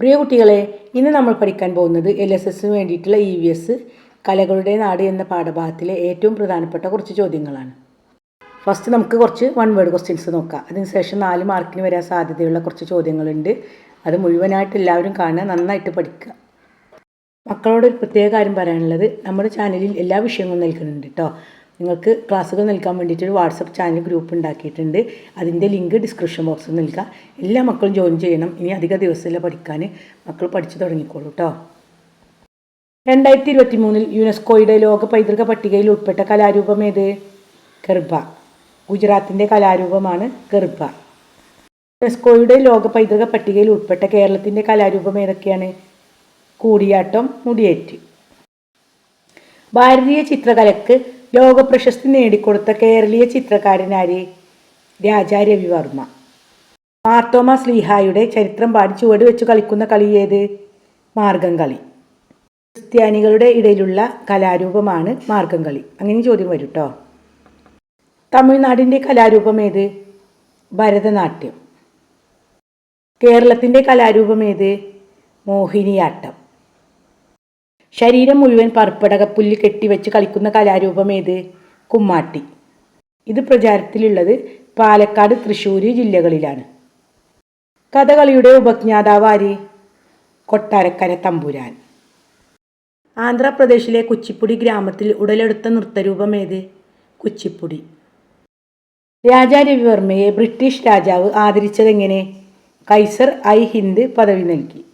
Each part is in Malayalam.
പ്രിയ കുട്ടികളെ ഇന്ന് നമ്മൾ പഠിക്കാൻ പോകുന്നത് എൽ എസ് എസിന് വേണ്ടിയിട്ടുള്ള ഇ വി എസ് കലകളുടെ നാട് എന്ന പാഠഭാഗത്തിലെ ഏറ്റവും പ്രധാനപ്പെട്ട കുറച്ച് ചോദ്യങ്ങളാണ്. ഫസ്റ്റ് നമുക്ക് കുറച്ച് വൺ വേർഡ് ക്വസ്റ്റ്യൻസ് നോക്കാം. അതിനുശേഷം നാല് മാർക്കിന് വരാൻ സാധ്യതയുള്ള കുറച്ച് ചോദ്യങ്ങളുണ്ട്. അത് മുഴുവനായിട്ട് എല്ലാവരും കാണുക നന്നായിട്ട് പഠിക്കുക. മക്കളോട് ഒരു പ്രത്യേക കാര്യം പറയാനുള്ളത് നമ്മുടെ ചാനലിൽ എല്ലാ വിഷയങ്ങളും നൽകുന്നുണ്ട് കേട്ടോ നിങ്ങൾക്ക് ക്ലാസ്സുകൾ നൽകാൻ വേണ്ടിയിട്ട് ഒരു വാട്സപ്പ് ചാനൽ ഗ്രൂപ്പ് ഉണ്ടാക്കിയിട്ടുണ്ട്. അതിന്റെ ലിങ്ക് ഡിസ്ക്രിപ്ഷൻ ബോക്സിൽ നൽകുക എല്ലാ മക്കളും ജോയിൻ ചെയ്യണം. ഇനി അധിക ദിവസമില്ല പഠിക്കാൻ. മക്കൾ പഠിച്ചു തുടങ്ങിക്കോളൂ കേട്ടോ രണ്ടായിരത്തി ഇരുപത്തി മൂന്നിൽ യുനെസ്കോയുടെ ലോക പൈതൃക പട്ടികയിൽ ഉൾപ്പെട്ട കലാരൂപം ഏത്? ഗർഭ. ഗുജറാത്തിന്റെ കലാരൂപമാണ് ഗർഭ. യുനെസ്കോയുടെ ലോക പൈതൃക പട്ടികയിൽ ഉൾപ്പെട്ട കേരളത്തിന്റെ കലാരൂപം ഏതൊക്കെയാണ്? കൂടിയാട്ടം മുടിയേറ്റ്. ഭാരതീയ ചിത്രകലയ്ക്ക് ലോക പ്രശസ്തി നേടിക്കൊടുത്ത കേരളീയ ചിത്രകാരനാര് രാജാ രവിവർമ്മ മാർത്തോമ സ്ലീഹായുടെ ചരിത്രം പാടി ചുവട് വെച്ച് കളിക്കുന്ന കളി ഏത്? മാർഗം കളി. ക്രിസ്ത്യാനികളുടെ ഇടയിലുള്ള കലാരൂപമാണ് മാർഗം കളി. അങ്ങനെ ചോദ്യം വരും കേട്ടോ തമിഴ്നാടിന്റെ കലാരൂപം ഏത്? ഭരതനാട്യം. കേരളത്തിന്റെ കലാരൂപം ഏത്? മോഹിനിയാട്ടം. ശരീരം മുഴുവൻ പർപ്പടക പർപ്പടകപ്പുല്ല് കെട്ടിവെച്ച് കളിക്കുന്ന കലാരൂപം ഏത്? കുമ്മാട്ടി. ഇത് പ്രചാരത്തിലുള്ളത് പാലക്കാട് തൃശ്ശൂർ ജില്ലകളിലാണ്. കഥകളിയുടെ ഉപജ്ഞാതാവ് ആര്? കൊട്ടാരക്കര തമ്പുരാൻ. ആന്ധ്രാപ്രദേശിലെ കുച്ചിപ്പുടി ഗ്രാമത്തിൽ ഉടലെടുത്ത നൃത്തരൂപം ഏത്? കുച്ചിപ്പുടി. രാജാ രവിവർമ്മയെ ബ്രിട്ടീഷ് രാജാവ് ആദരിച്ചതെങ്ങനെ? കൈസർ ഐ ഹിന്ദ് പദവി നൽകി.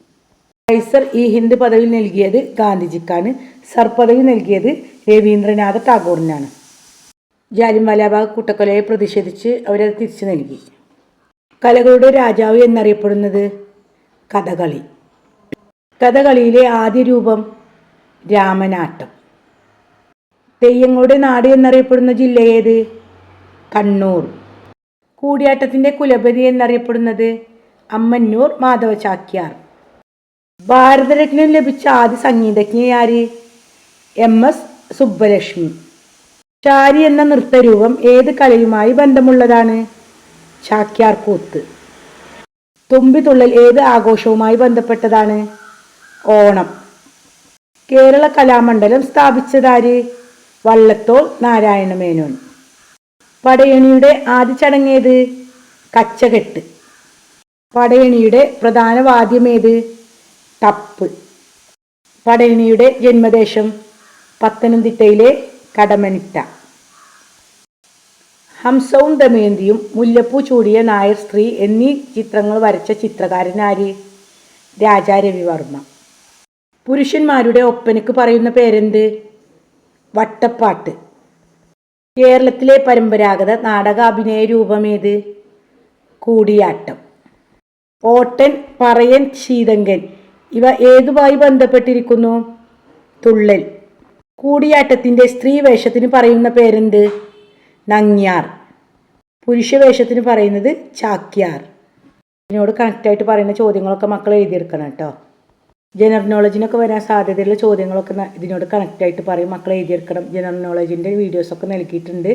കൈസർ ഈ ഹിന്ദ് പദവി നൽകിയത് ഗാന്ധിജിക്കാണ്. സർ പദവി നൽകിയത് രവീന്ദ്രനാഥ ടാഗോറിനാണ്. ജാലിംവാലാബാഗ് കൂട്ടക്കൊലയെ പ്രതിഷേധിച്ച് അവരത് തിരിച്ചു നൽകി. കലകളുടെ രാജാവ് എന്നറിയപ്പെടുന്നത് കഥകളി. കഥകളിയിലെ ആദ്യ രൂപം രാമനാട്ടം. തെയ്യങ്ങളുടെ നാട് എന്നറിയപ്പെടുന്ന ജില്ല ഏത്? കണ്ണൂർ. കൂടിയാട്ടത്തിന്റെ കുലപതി എന്നറിയപ്പെടുന്നത് അമ്മന്നൂർ മാധവ ചാക്യാർ ഭാരതരത്നം ലഭിച്ച ആദ്യ സംഗീതജ്ഞയാര് എം. എസ്. സുബ്ബലക്ഷ്മി. ചാരി എന്ന നൃത്തരൂപം ഏത് കലയുമായി ബന്ധമുള്ളതാണ്? ചാക്യാർ കൂത്ത് തുമ്പിതുള്ളൽ ഏത് ആഘോഷവുമായി ബന്ധപ്പെട്ടതാണ്? ഓണം. കേരള കലാമണ്ഡലം സ്ഥാപിച്ചതാര്? വള്ളത്തോൾ നാരായണ മേനോൻ പടയണിയുടെ ആദ്യ ചടങ്ങേത് കച്ചകെട്ട്. പടയണിയുടെ പ്രധാന വാദ്യമേത് തപ്പ്. പടയണിയുടെ ജന്മദേശം പത്തനംതിട്ടയിലെ കടമനിട്ട. ഹംസവും ദമയന്തിയും മുല്ലപ്പൂ ചൂടിയ നായർ സ്ത്രീ എന്നീ ചിത്രങ്ങൾ വരച്ച ചിത്രകാരനാര് രാജാ രവിവർമ്മ. പുരുഷന്മാരുടെ ഒപ്പനക്ക് പറയുന്ന പേരെന്ത്? വട്ടപ്പാട്ട്. കേരളത്തിലെ പരമ്പരാഗത നാടകാഭിനയ രൂപമേത് കൂടിയാട്ടം. ഓട്ടൻ പറയൻ ശീതങ്കൻ. ഇവ ഏതുമായി ബന്ധപ്പെട്ടിരിക്കുന്നു? തുള്ളൽ. കൂടിയാട്ടത്തിന്റെ സ്ത്രീ വേഷത്തിന് പറയുന്ന പേരെന്ത്? നങ്ങ്യാർ. പുരുഷ വേഷത്തിന് പറയുന്നത് ചാക്യാർ. ഇതിനോട് കണക്റ്റായിട്ട് പറയുന്ന ചോദ്യങ്ങളൊക്കെ മക്കൾ എഴുതിയെടുക്കണം കേട്ടോ. ജനറൽ നോളജിനൊക്കെ വരാൻ സാധ്യതയുള്ള ചോദ്യങ്ങളൊക്കെ ഇതിനോട് കണക്റ്റായിട്ട് പറയും. മക്കൾ എഴുതിയെടുക്കണം. ജനറൽ നോളജിന്റെ വീഡിയോസൊക്കെ നൽകിയിട്ടുണ്ട്.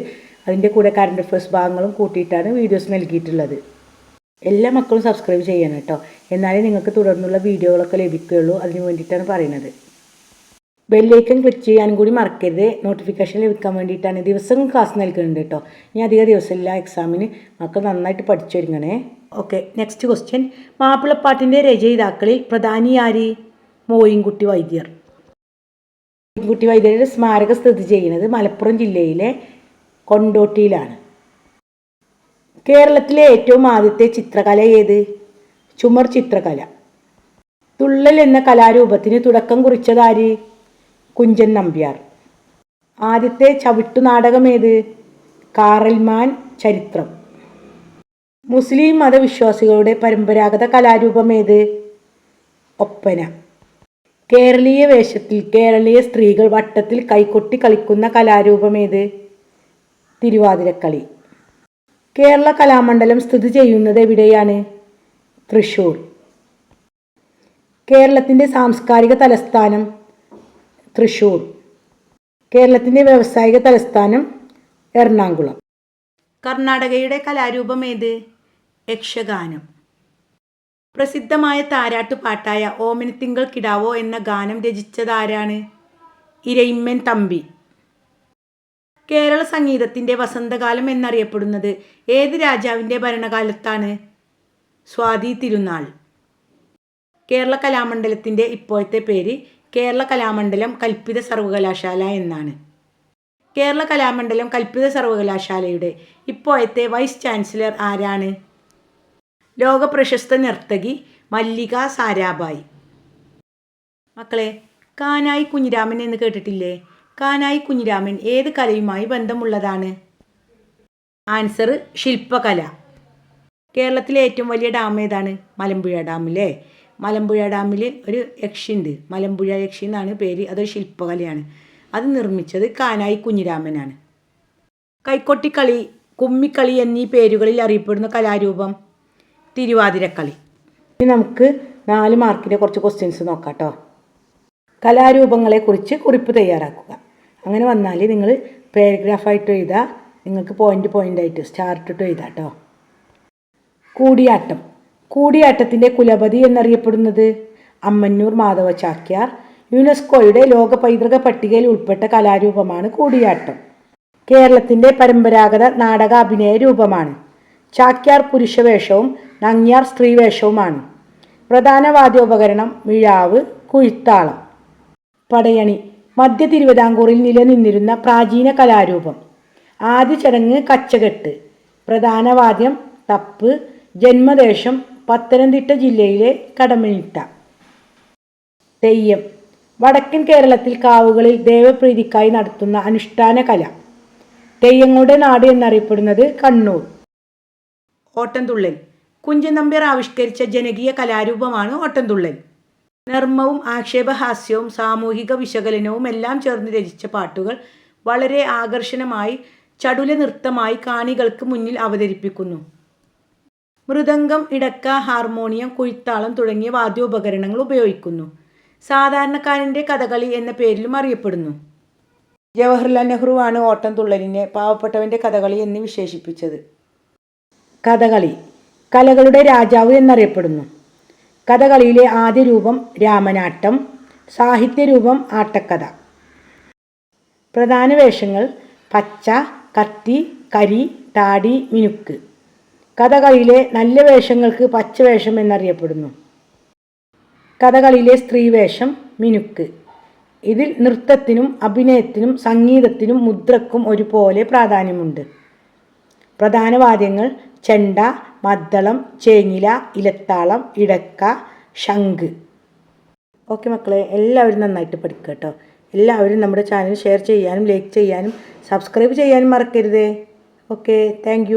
അതിന്റെ കൂടെ കറണ്ട് അഫേഴ്സ് ഭാഗങ്ങളും കൂട്ടിയിട്ടാണ് വീഡിയോസ് നൽകിയിട്ടുള്ളത്. എല്ലാ മക്കളും സബ്സ്ക്രൈബ് ചെയ്യണം കേട്ടോ. എന്നാലേ നിങ്ങൾക്ക് തുടർന്നുള്ള വീഡിയോകളൊക്കെ ലഭിക്കുകയുള്ളൂ. അതിന് വേണ്ടിയിട്ടാണ് പറയുന്നത്. ബെല്ലൈക്കൺ ക്ലിക്ക് ചെയ്യാനും കൂടി മറക്കരുത്. നോട്ടിഫിക്കേഷൻ ലഭിക്കാൻ വേണ്ടിയിട്ടാണ് ദിവസം ക്ലാസ് നൽകുന്നുണ്ട് കേട്ടോ. ഇനി അധിക ദിവസമില്ല. എക്സാമിന് മക്കൾ നന്നായിട്ട് പഠിച്ചു പഠിച്ചൊരുങ്ങണേ ഓക്കെ നെക്സ്റ്റ് ക്വസ്റ്റ്യൻ മാപ്പിളപ്പാട്ടിന്റെ രചയിതാക്കളിൽ പ്രധാനിയാര് മോയിൻകുട്ടി വൈദ്യർ. മോയിൻകുട്ടി വൈദ്യരുടെ സ്മാരകം സ്ഥിതി ചെയ്യുന്നത് മലപ്പുറം ജില്ലയിലെ കൊണ്ടോട്ടിയിലാണ്. കേരളത്തിലെ ഏറ്റവും ആദ്യത്തെ ചിത്രകല ഏത്? ചുമർ ചിത്രകല. തുള്ളൽ എന്ന കലാരൂപത്തിന് തുടക്കം കുറിച്ചതാര്? കുഞ്ചൻ നമ്പ്യാർ. ആദ്യത്തെ ചവിട്ടുനാടകം ഏത്? കാറൽമാൻ ചരിത്രം. മുസ്ലിം മതവിശ്വാസികളുടെ പരമ്പരാഗത കലാരൂപം ഏത്? ഒപ്പന. കേരളീയ വേഷത്തിൽ കേരളീയ സ്ത്രീകൾ വട്ടത്തിൽ കൈകൊട്ടി കളിക്കുന്ന കലാരൂപം ഏത്? തിരുവാതിരക്കളി. കേരള കലാമണ്ഡലം സ്ഥിതി ചെയ്യുന്നത് എവിടെയാണ്? തൃശ്ശൂർ. കേരളത്തിന്റെ സാംസ്കാരിക തലസ്ഥാനം തൃശ്ശൂർ. കേരളത്തിന്റെ വ്യാവസായിക തലസ്ഥാനം എറണാകുളം. കർണാടകയുടെ കലാരൂപം ഏത്? യക്ഷഗാനം. പ്രസിദ്ധമായ താരാട്ടുപാട്ടായ ഓമനത്തിങ്കൾ കിടാവോ എന്ന ഗാനം രചിച്ചതാരാണ്? ഇരയിമ്മൻ തമ്പി. കേരള സംഗീതത്തിന്റെ വസന്തകാലം എന്നറിയപ്പെടുന്നത് ഏത് രാജാവിന്റെ ഭരണകാലത്താണ്? സ്വാതി തിരുനാൾ. കേരള കലാമണ്ഡലത്തിന്റെ ഇപ്പോഴത്തെ പേര് കേരള കലാമണ്ഡലം കൽപ്പിത സർവകലാശാല എന്നാണ്. കേരള കലാമണ്ഡലം കൽപ്പിത സർവകലാശാലയുടെ ഇപ്പോഴത്തെ വൈസ് ചാൻസലർ ആരാണ്? ലോക പ്രശസ്ത നർത്തകി മല്ലിക സാരാഭായ്. മക്കളെ കാനായി കുഞ്ഞിരാമൻ എന്ന് കേട്ടിട്ടില്ലേ? കാനായി കുഞ്ഞിരാമൻ ഏത് കലയുമായി ബന്ധമുള്ളതാണ്? ആൻസർ ശില്പകല. കേരളത്തിലെ ഏറ്റവും വലിയ ഡാം ഏതാണ്? മലമ്പുഴ ഡാമില്ലേ മലമ്പുഴ ഡാമിൽ ഒരു യക്ഷിയുണ്ട് മലമ്പുഴ യക്ഷി എന്നാണ് പേര്. അതൊരു ശില്പകലയാണ്. അത് നിർമ്മിച്ചത് കാനായി കുഞ്ഞിരാമനാണ്. കൈക്കൊട്ടിക്കളി കുമ്മിക്കളി എന്നീ പേരുകളിൽ അറിയപ്പെടുന്ന കലാരൂപം തിരുവാതിരക്കളി. ഇനി നമുക്ക് നാല് മാർക്കിന്റെ കുറച്ച് ക്വസ്റ്റ്യൻസ് നോക്കാം കേട്ടോ കലാരൂപങ്ങളെക്കുറിച്ച് കുറിപ്പ് തയ്യാറാക്കുക. അങ്ങനെ വന്നാൽ നിങ്ങൾ പാരഗ്രാഫായിട്ട് എഴുതുക നിങ്ങൾക്ക് പോയിന്റ് പോയിന്റായിട്ട് സ്റ്റാർ ഇട്ടിട്ട് എഴുതാം കേട്ടോ കൂടിയാട്ടം. കൂടിയാട്ടത്തിന്റെ കുലപതി എന്നറിയപ്പെടുന്നത് അമ്മന്നൂർ മാധവ ചാക്യാർ യുനെസ്കോയുടെ ലോക പൈതൃക പട്ടികയിൽ ഉൾപ്പെട്ട കലാരൂപമാണ് കൂടിയാട്ടം. കേരളത്തിന്റെ പരമ്പരാഗത നാടക അഭിനയ രൂപമാണ്. ചാക്യാർ പുരുഷവേഷവും നങ്ങ്യാർ സ്ത്രീവേഷവുമാണ്. പ്രധാന വാദ്യോപകരണം മിഴാവ് കുഴിത്താളം. പടയണി. മധ്യ തിരുവിതാംകൂറിൽ നിലനിന്നിരുന്ന പ്രാചീന കലാരൂപം. ആദ്യ ചടങ്ങ് കച്ചകെട്ട്. പ്രധാനവാദ്യം തപ്പ്. ജന്മദേശം പത്തനംതിട്ട ജില്ലയിലെ കടമനിട്ട. തെയ്യം. വടക്കൻ കേരളത്തിൽ കാവുകളിൽ ദേവപ്രീതിക്കായി നടത്തുന്ന അനുഷ്ഠാന കല. തെയ്യങ്ങളുടെ നാട് എന്നറിയപ്പെടുന്നത് കണ്ണൂർ. ഓട്ടൻതുള്ളൽ കുഞ്ചൻ നമ്പ്യാർ ആവിഷ്കരിച്ച ജനകീയ കലാരൂപമാണ് ഓട്ടംതുള്ളൽ. നർമ്മവും ആക്ഷേപഹാസ്യവും സാമൂഹിക വിശകലനവും എല്ലാം ചേർന്ന് രചിച്ച പാട്ടുകൾ വളരെ ആകർഷണമായി ചടുല നൃത്തമായി കാണികൾക്ക് മുന്നിൽ അവതരിപ്പിക്കുന്നു. മൃദംഗം ഇടക്ക ഹാർമോണിയം കുഴിത്താളം തുടങ്ങിയ വാദ്യോപകരണങ്ങൾ ഉപയോഗിക്കുന്നു. സാധാരണക്കാരന്റെ കഥകളി എന്ന പേരിലും അറിയപ്പെടുന്നു. ജവഹർലാൽ നെഹ്റുവാണ് ഓട്ടംതുള്ളലിനെ പാവപ്പെട്ടവന്റെ കഥകളി എന്ന് വിശേഷിപ്പിച്ചത്. കഥകളി കലകളുടെ രാജാവ് എന്നറിയപ്പെടുന്നു. കഥകളിയിലെ ആദ്യ രൂപം രാമനാട്ടം സാഹിത്യരൂപം ആട്ടക്കഥ. പ്രധാന വേഷങ്ങൾ പച്ച കത്തി കരി താടി മിനുക്ക്. കഥകളിയിലെ നല്ല വേഷങ്ങൾക്ക് പച്ചവേഷം എന്നറിയപ്പെടുന്നു. കഥകളിയിലെ സ്ത്രീവേഷം മിനുക്ക്. ഇതിൽ നൃത്തത്തിനും അഭിനയത്തിനും സംഗീതത്തിനും മുദ്രക്കും ഒരുപോലെ പ്രാധാന്യമുണ്ട്. പ്രധാന വാദ്യങ്ങൾ ചെണ്ട മദ്ദളം ചേങ്ങില ഇലത്താളം ഇടക്ക ശംഖ്. ഓക്കെ മക്കളെ എല്ലാവരും നന്നായിട്ട് പഠിക്കുക കേട്ടോ. എല്ലാവരും നമ്മുടെ ചാനൽ ഷെയർ ചെയ്യാനും ലൈക്ക് ചെയ്യാനും സബ്സ്ക്രൈബ് ചെയ്യാനും മറക്കരുതേ. Okay thank